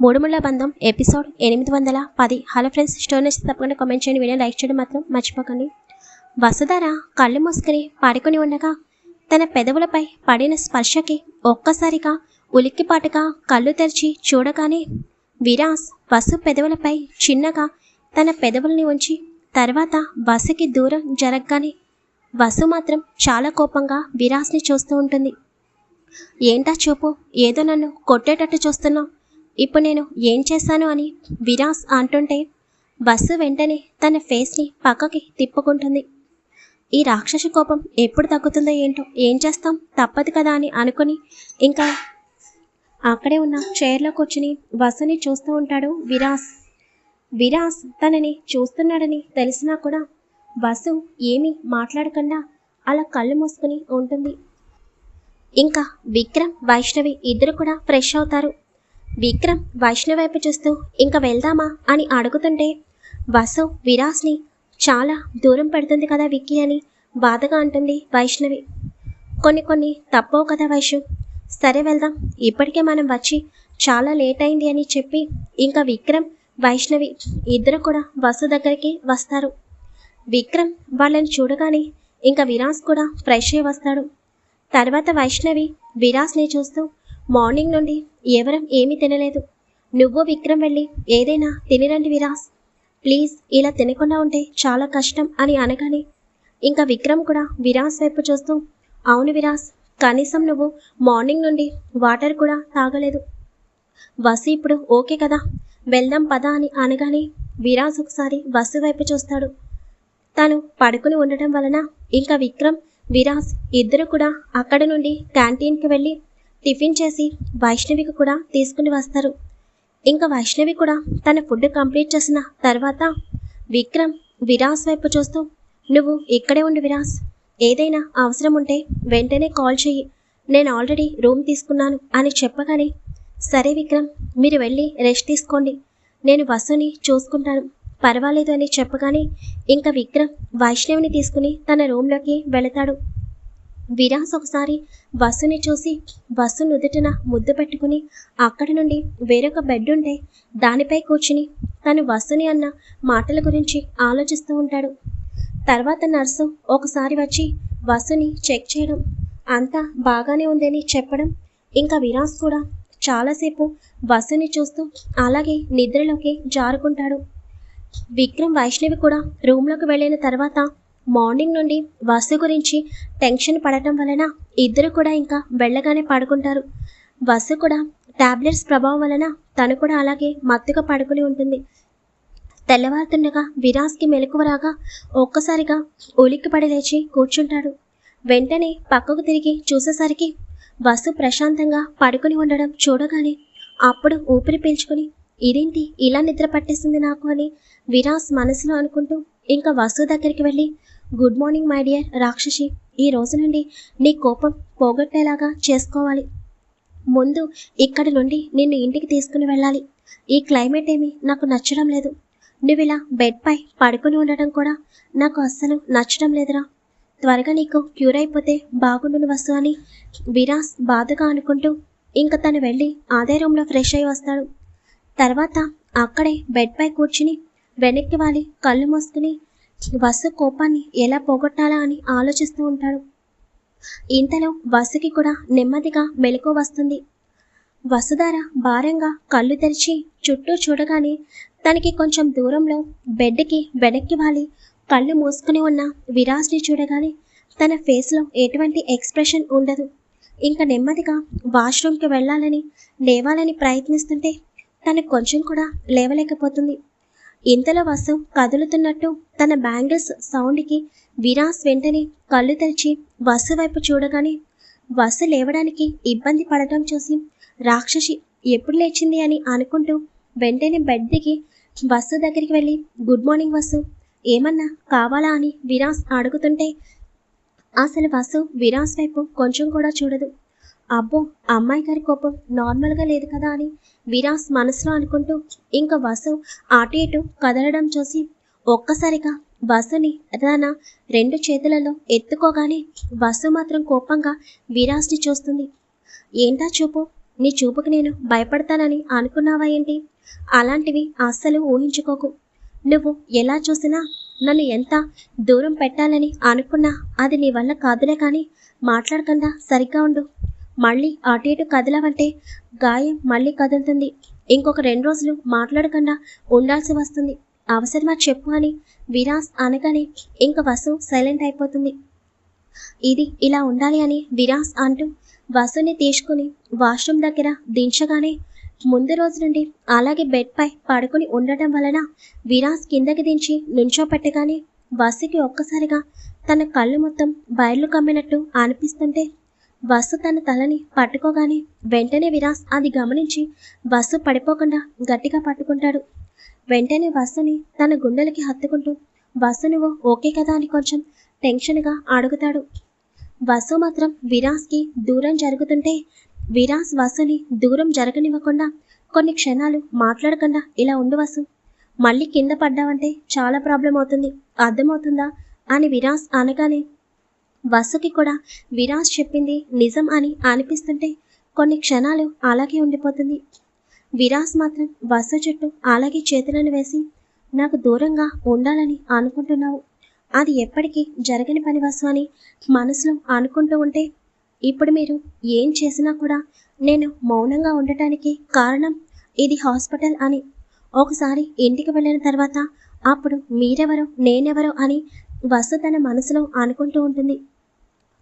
మూడుముళ్ళ బంధం ఎపిసోడ్ ఎనిమిది వందల పది. హలో ఫ్రెండ్స్ స్టోరీస్ తప్పకుండా కామెంట్ చేయండి. వీడియో లైక్ చేయడం మాత్రం మర్చిపోకండి. వసుధార కళ్ళు మూసుకుని పడుకుని ఉండగా తన పెదవులపై పడిన స్పర్శకి ఒక్కసారిగా ఉలిక్కిపాటుగా కళ్ళు తెరిచి చూడగానే విరాస్ వసు పెదవులపై చిన్నగా తన పెదవుల్ని ఉంచి తర్వాత వసుకి దూరం జరగగానే వసు మాత్రం చాలా కోపంగా విరాస్ని చూస్తూ ఉంటుంది. ఏంటా చూపు? ఏదో నన్ను కొట్టేటట్టు చూస్తున్నావు. ఇప్పుడు నేను ఏం చేశాను అని విరాస్ అంటుంటే బస్సు వెంటనే తన ఫేస్ని పక్కకి తిప్పుకుంటుంది. ఈ రాక్షస కోపం ఎప్పుడు తగ్గుతుందో ఏంటో ఏం చేస్తాం? తప్పదు కదా అని అనుకుని ఇంకా అక్కడే ఉన్న చైర్లో కూర్చుని వసుని చూస్తూ ఉంటాడు విరాస్. విరాస్ తనని చూస్తున్నాడని తెలిసినా కూడా వసు ఏమీ మాట్లాడకుండా అలా కళ్ళు మూసుకుని ఉంటుంది. ఇంకా విక్రమ్ వైష్ణవి ఇద్దరు కూడా ఫ్రెష్ అవుతారు. విక్రమ్ వైష్ణవి వైపు చూస్తూ ఇంకా వెళ్దామా? అని అడుగుతుంటే వసు విరాస్ని చాలా దూరం పెడుతుంది కదా విక్కీ అని బాధగా అంటుంది వైష్ణవి. కొన్ని కొన్ని తప్పవు కదా వైషు సరే వెళ్దాం. ఇప్పటికే మనం వచ్చి చాలా లేట్ అయింది అని చెప్పి ఇంకా విక్రమ్ వైష్ణవి ఇద్దరు కూడా వసు దగ్గరికి వస్తారు. విక్రమ్ వాళ్ళని చూడగానే ఇంకా విరాస్ కూడా ఫ్రెష్ అయి వస్తాడు. తర్వాత వైష్ణవి విరాస్ని చూస్తూ మార్నింగ్ నుండి ఎవరం ఏమీ తినలేదు. నువ్వు విక్రమ్ వెళ్ళి ఏదైనా తినిరండి విరాస్. ప్లీజ్ ఇలా తినకుండా ఉంటే చాలా కష్టం అని అనగానే. ఇంకా విక్రమ్ కూడా విరాస్ వైపు చూస్తూ అవును విరాస్ కనీసం నువ్వు మార్నింగ్ నుండి వాటర్ కూడా తాగలేదు. వసు ఇప్పుడు ఓకే కదా? వెళ్దాం పదా అని అనగానే విరాస్ ఒకసారి వసు వైపు చూస్తాడు. తను పడుకుని ఉండటం వలన ఇంకా విక్రమ్ విరాస్ ఇద్దరు కూడా అక్కడ నుండి క్యాంటీన్కి వెళ్ళి టిఫిన్ చేసి వైష్ణవికి కూడా తీసుకుని వస్తారు. ఇంకా వైష్ణవి కూడా తన ఫుడ్ కంప్లీట్ చేసిన తర్వాత విక్రమ్ విరాస్ వైపు చూస్తూ నువ్వు ఇక్కడే ఉండు విరాస్. ఏదైనా అవసరం ఉంటే వెంటనే కాల్ చెయ్యి. నేను ఆల్రెడీ రూమ్ తీసుకున్నాను అని చెప్పగానే సరే విక్రమ్ మీరు వెళ్ళి రెస్ట్ తీసుకోండి. నేను బస్సుని చూసుకుంటాను. పర్వాలేదు అని చెప్పగానే ఇంకా విక్రమ్ వైష్ణవిని తీసుకుని తన రూమ్లోకి వెళతాడు. విరాస్ ఒకసారి బస్సుని చూసి బస్సు నుదుటిన ముద్దు పెట్టుకుని అక్కడి నుండి వేరొక బెడ్ ఉంటే దానిపై కూర్చుని తను బస్సుని అన్న మాటల గురించి ఆలోచిస్తూ ఉంటాడు. తర్వాత నర్సు ఒకసారి వచ్చి బస్సుని చెక్ చేయడం. అంతా బాగానే ఉందని చెప్పడం. ఇంకా విరాస్ కూడా చాలాసేపు బస్సుని చూస్తూ అలాగే నిద్రలోకి జారుకుంటాడు. విక్రమ్ వైష్ణవి కూడా రూమ్లోకి వెళ్ళిన తర్వాత మార్నింగ్ నుండి వసు గురించి టెన్షన్ పడటం వలన ఇద్దరు కూడా ఇంకా వెళ్ళగానే పడుకుంటారు. వసు కూడా టాబ్లెట్స్ ప్రభావం వలన తను కూడా అలాగే మత్తుగా పడుకుని ఉంటుంది. తెల్లవారుతుండగా విరాస్కి మెలకువ రాగా ఒక్కసారిగా ఉలిక్కిపడి లేచి కూర్చుంటాడు. వెంటనే పక్కకు తిరిగి చూసేసరికి వసు ప్రశాంతంగా పడుకుని ఉండడం చూడగానే అప్పుడు ఊపిరి పీల్చుకుని ఇదేంటి ఇలా నిద్ర పట్టేసింది నాకు? అని విరాస్ మనసులో అనుకుంటూ ఇంకా వసు దగ్గరికి వెళ్ళి గుడ్ మార్నింగ్ మై డియర్ రాక్షసి ఈ రోజు నుండి నీ కోపం పోగొట్టేలాగా చేసుకోవాలి. ముందు ఇక్కడి నుండి నిన్ను ఇంటికి తీసుకుని వెళ్ళాలి. ఈ క్లైమేట్ ఏమీ నాకు నచ్చడం లేదు. నువ్వు ఇలా బెడ్పై పడుకుని ఉండటం కూడా నాకు అస్సలు నచ్చడం లేదురా. త్వరగా నీకు క్యూర్ అయిపోతే బాగుండును వస్తు అని విరాస్ బాధగా అనుకుంటూ ఇంకా తను వెళ్ళి అదే రూమ్లో ఫ్రెష్ అయి వస్తాడు. తర్వాత అక్కడే బెడ్పై కూర్చుని వెనక్కి వాలి కళ్ళు మూసుకుని వసు కోపాన్ని ఎలా పోగొట్టాలా అని ఆలోచిస్తూ ఉంటాడు. ఇంతలో వసుకి కూడా నెమ్మదిగా మెలకు వస్తుంది. వసుధార భారంగా కళ్ళు తెరిచి చుట్టూ చూడగానే తనకి కొంచెం దూరంలో బెడ్కి వెనక్కి వాలి కళ్ళు మూసుకుని ఉన్న విరాజ్ని చూడగానే తన ఫేస్లో ఎటువంటి ఎక్స్ప్రెషన్ ఉండదు. ఇంకా నెమ్మదిగా వాష్రూమ్కి వెళ్ళాలని లేవాలని ప్రయత్నిస్తుంటే తను కొంచెం కూడా లేవలేకపోతుంది. ఇంతలో వసు కదులుతున్నట్టు తన బ్యాంగిల్స్ సౌండ్కి విరాస్ వెంటనే కళ్ళు తెరిచి వసు వైపు చూడగానే వసు లేవడానికి ఇబ్బంది పడటం చూసి రాక్షసి ఎప్పుడు లేచింది అని అనుకుంటూ వెంటనే బెడ్ దిగి వసు దగ్గరికి వెళ్ళి గుడ్ మార్నింగ్ వసు ఏమన్నా కావాలా? అని విరాస్ అడుగుతుంటే అసలు వసు విరాస్ వైపు కొంచెం కూడా చూడదు. అబ్బో అమ్మాయి గారి కోపం నార్మల్గా లేదు కదా అని విరాస్ మనసులో అనుకుంటూ ఇంకా వసు అటు ఇటు కదలడం చూసి ఒక్కసారిగా వసుని తన రెండు చేతులలో ఎత్తుకోగానే వసు మాత్రం కోపంగా విరాస్ని చూస్తుంది. ఏంటా చూపు? నీ చూపుకి నేను భయపడతానని అనుకున్నావా ఏంటి? అలాంటివి అస్సలు ఊహించుకోకు. నువ్వు ఎలా చూసినా నన్ను ఎంత దూరం పెట్టాలని అనుకున్నా అది నీ వల్ల కాదులే కానీ మాట్లాడకుండా సరిగ్గా ఉండు. మళ్ళీ అటు ఇటు కదలవంటే గాయం మళ్ళీ కదులుతుంది. ఇంకొక రెండు రోజులు మాట్లాడకుండా ఉండాల్సి వస్తుంది. అవసరమా చెప్పు అని విరాస్ అనగానే ఇంక వసు సైలెంట్ అయిపోతుంది. ఇది ఇలా ఉండాలి అని విరాస్ అంటూ వసుని తీసుకుని వాష్రూమ్ దగ్గర దించగానే ముందు రోజు నుండి అలాగే బెడ్పై పడుకుని ఉండటం వలన విరాస్ కిందకి దించి నుంచోపెట్టగానే వసుకి ఒక్కసారిగా తన కళ్ళు మొత్తం బయర్లు కమ్మినట్టు అనిపిస్తుంటే వసు తన తలని పట్టుకోగానే వెంటనే విరాస్ అది గమనించి వసు పడిపోకుండా గట్టిగా పట్టుకుంటాడు. వెంటనే వసుని తన గుండెలకి హత్తుకుంటూ వసు నువ్వు ఓకే కదా అని కొంచెం టెన్షన్గా అడుగుతాడు. వసు మాత్రం విరాస్కి దూరం జరుగుతుంటే విరాస్ వసుని దూరం జరగనివ్వకుండా కొన్ని క్షణాలు మాట్లాడకుండా ఇలా ఉండు వసు. మళ్ళీ కింద పడ్డావంటే చాలా ప్రాబ్లం అవుతుంది అర్థమవుతుందా? అని విరాస్ అనగానే వసుకి కూడా విరాస్ చెప్పింది నిజం అని అనిపిస్తుంటే కొన్ని క్షణాలు అలాగే ఉండిపోతుంది. విరాస్ మాత్రం వసు చుట్టూ అలాగే చేతులను వేసి నాకు దూరంగా ఉండాలని అనుకుంటున్నావు. అది ఎప్పటికీ జరగని పని వసు అని మనసులో అనుకుంటూ ఉంటే ఇప్పుడు మీరు ఏం చేసినా కూడా నేను మౌనంగా ఉండటానికి కారణం ఇది హాస్పిటల్ అని. ఒకసారి ఇంటికి వెళ్ళిన తర్వాత అప్పుడు మీరెవరో నేనెవరో అని వసు తన మనసులో అనుకుంటూ ఉంటుంది.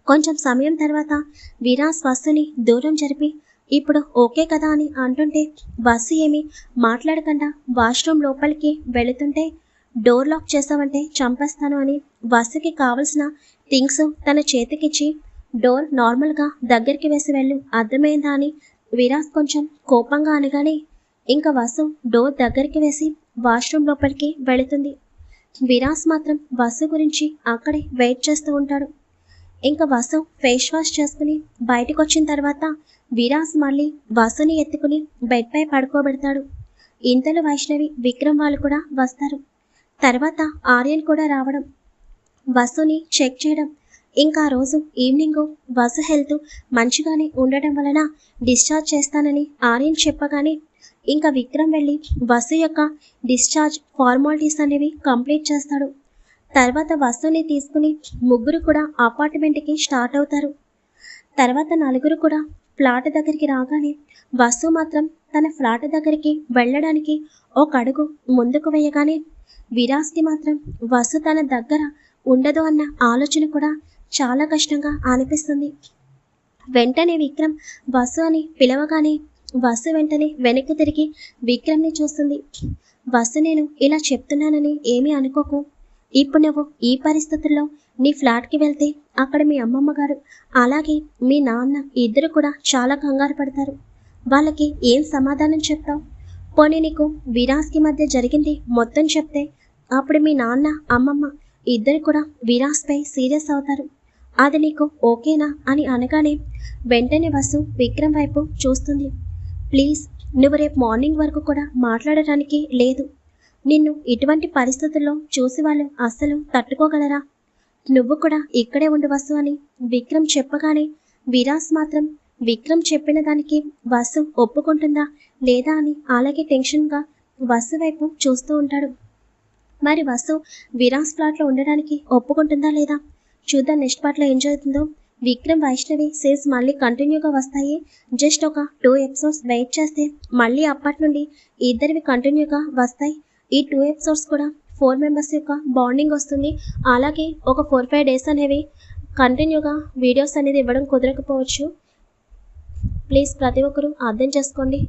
కొంచెం సమయం తర్వాత వీరా వసుని దూరం జరిపి ఇప్పుడు ఓకే కదా అని అంటుంటే బస్సు ఏమి మాట్లాడకుండా వాష్రూమ్ లోపలికి వెళుతుంటే డోర్ లాక్ చేసావంటే చంపేస్తాను అని బస్సుకి కావలసిన థింగ్స్ తన చేతికిచ్చి డోర్ నార్మల్గా దగ్గరికి వేసి వెళ్ళు అర్థమైందా అని విరాజ్ కొంచెం కోపంగా అనగానే ఇంకా వసు డోర్ దగ్గరికి వేసి వాష్రూమ్ లోపలికి వెళుతుంది. విరాజ్ మాత్రం బస్సు గురించి అక్కడే వెయిట్ చేస్తూ ఉంటాడు. ఇంకా వసు ఫేస్ వాష్ చేసుకుని బయటకు వచ్చిన తర్వాత విరాస్ మళ్ళీ వసుని ఎత్తుకుని బెడ్పై పడుకోబెడతాడు. ఇంతలో వైష్ణవి విక్రమ్ వాళ్ళు కూడా వస్తారు. తర్వాత ఆర్యన్ కూడా రావడం. వసుని చెక్ చేయడం. ఇంకా రోజు ఈవినింగ్ వసు హెల్త్ మంచిగానే ఉండటం వలన డిశ్చార్జ్ చేస్తానని ఆర్యన్ చెప్పగానే ఇంకా విక్రమ్ వెళ్ళి వసు యొక్క డిశ్చార్జ్ ఫార్మాలిటీస్ అనేవి కంప్లీట్ చేస్తాడు. తర్వాత వస్తువుని తీసుకుని ముగ్గురు కూడా అపార్ట్మెంట్కి స్టార్ట్ అవుతారు. తర్వాత నలుగురు కూడా ఫ్లాట్ దగ్గరికి రాగానే వసు మాత్రం తన ఫ్లాట్ దగ్గరికి వెళ్ళడానికి ఒక అడుగు ముందుకు వేయగానే విరాస్కి మాత్రం వసు తన దగ్గర ఉండదు అన్న ఆలోచన కూడా చాలా కష్టంగా అనిపిస్తుంది. వెంటనే విక్రమ్ వసు అని పిలవగానే వసు వెంటనే వెనక్కి తిరిగి విక్రమ్ని చూస్తుంది. వసు నేను ఇలా చెప్తున్నానని ఏమీ అనుకోకు. ఇప్పుడు నువ్వు ఈ పరిస్థితుల్లో నీ ఫ్లాట్కి వెళ్తే అక్కడ మీ అమ్మమ్మ గారు అలాగే మీ నాన్న ఇద్దరు కూడా చాలా కంగారు పడతారు. వాళ్ళకి ఏం సమాధానం చెప్తావు? పోనీ నీకు విరాస్కి మధ్య జరిగింది మొత్తం చెప్తే అప్పుడు మీ నాన్న అమ్మమ్మ ఇద్దరు కూడా విరాస్పై సీరియస్ అవుతారు. అది నీకు ఓకేనా అని అనగానే వెంటనే వసు విక్రమ్ వైపు చూస్తుంది. ప్లీజ్ నువ్వు రేపు మార్నింగ్ వరకు కూడా మాట్లాడటానికి లేదు. నిన్ను ఇటువంటి పరిస్థితుల్లో చూసి వాళ్ళు అస్సలు తట్టుకోగలరా? నువ్వు కూడా ఇక్కడే ఉండు అని విక్రమ్ చెప్పగానే విరాస్ మాత్రం విక్రమ్ చెప్పిన దానికి వసు ఒప్పుకుంటుందా లేదా అని అలాగే టెన్షన్గా వసు వైపు చూస్తూ ఉంటాడు. మరి వసు విరాస్ ఫ్లాట్లో ఉండడానికి ఒప్పుకుంటుందా లేదా? చూద్దాం నెక్స్ట్ పార్ట్లో ఏం జరుగుతుందో. విక్రమ్ వైష్ణవి సేస్ మళ్ళీ కంటిన్యూగా వస్తాయి. జస్ట్ ఒక టూ ఎపిసోడ్స్ వెయిట్ చేస్తే మళ్ళీ అప్పటి నుండి ఇద్దరివి కంటిన్యూగా వస్తాయి. ఈ టూ ఎపిసోడ్స్ కూడా ఫోర్ మెంబర్స్ యొక్క బాండింగ్ వస్తుంది. అలాగే ఒక ఫోర్ ఫైవ్ డేస్ అనేవి కంటిన్యూగా వీడియోస్ అనేది ఇవ్వడం కుదరకపోవచ్చు. ప్లీజ్ ప్రతి ఒక్కరూ అర్థం చేసుకోండి.